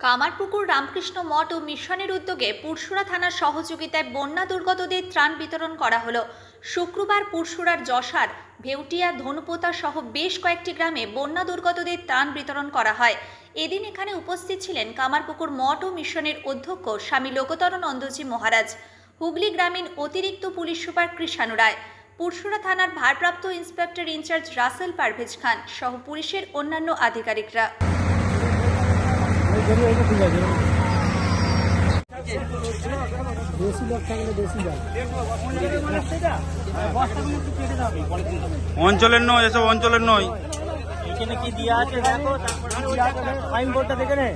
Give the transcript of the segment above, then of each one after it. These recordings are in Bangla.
কামারপুকুর রামকৃষ্ণ মঠ ও মিশনের উদ্যোগে পুরসুরা থানার সহযোগিতায় বন্যা দুর্গতদের ত্রাণ বিতরণ করা হলো। শুক্রবার পুরসুরার যশার, ভেউটিয়া, ধনুপোতা সহ বেশ কয়েকটি গ্রামে বন্যা দুর্গতদের ত্রাণ বিতরণ করা হয়। এদিন এখানে উপস্থিত ছিলেন কামারপুকুর মঠ ও মিশনের অধ্যক্ষ স্বামী লোকতর নন্দজি মহারাজ, হুগলি গ্রামীণ অতিরিক্ত পুলিশ সুপার কৃষাণু রায় পুরসুরা থানার ভারপ্রাপ্ত ইন্সপেক্টর ইনচার্জ রাসেল পারভেজ খান সহ পুলিশের অন্যান্য আধিকারিকরা। অঞ্চলের নয় এসব অঞ্চলের নয়। এখানে কি দিয়া আছে দেখো ফাইন দেখে নে।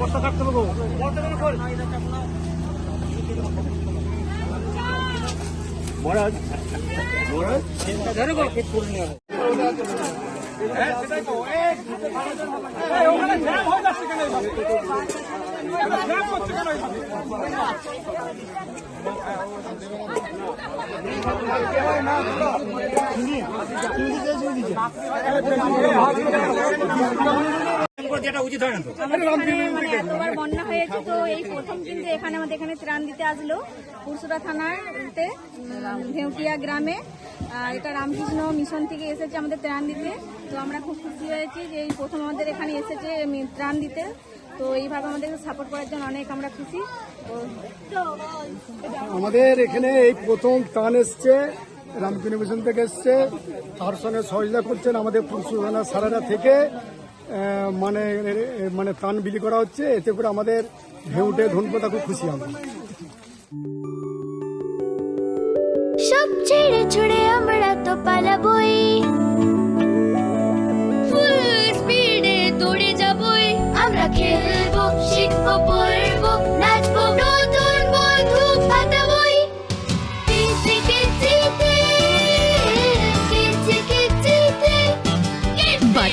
বস্তা থাকতে হবে মহারাজ মহারাজ ধরে গো করে নেওয়া যেটা উচিত হয় না তো। আমাদের এখানে মানে এতবার বন্যা হয়েছে তো এই প্রথম কিন্তু এখানে আমাদের এখানে ত্রাণ দিতে আসলো পুরসুরা থানাতে উম, ভেউটিয়া গ্রামে। এটা রামকৃষ্ণ মিশন থেকে এসেছে আমাদের ত্রাণ দিতে। তো আমরা খুব খুশি হয়েছি যে এই প্রথম আমাদের এখানে এসেছে ত্রাণ দিতে। তো এইভাবে আমাদেরকে সাপোর্ট করার জন্য অনেক আমরা খুশি। আমাদের এখানে এই প্রথম ত্রাণ এসছে রামকৃষ্ণ মিশন থেকে এসছে। তার সঙ্গে সহযোগিতা করছেন আমাদের পুরসুরানা সারারা থেকে আহ, মানে মানে প্রাণ বিলি করা হচ্ছে, এতে করে আমাদের ভেউটে ধনপতা খুব খুশি আমরা। সব ছেড়ে ছুড়ে আমরা তো পালাবই।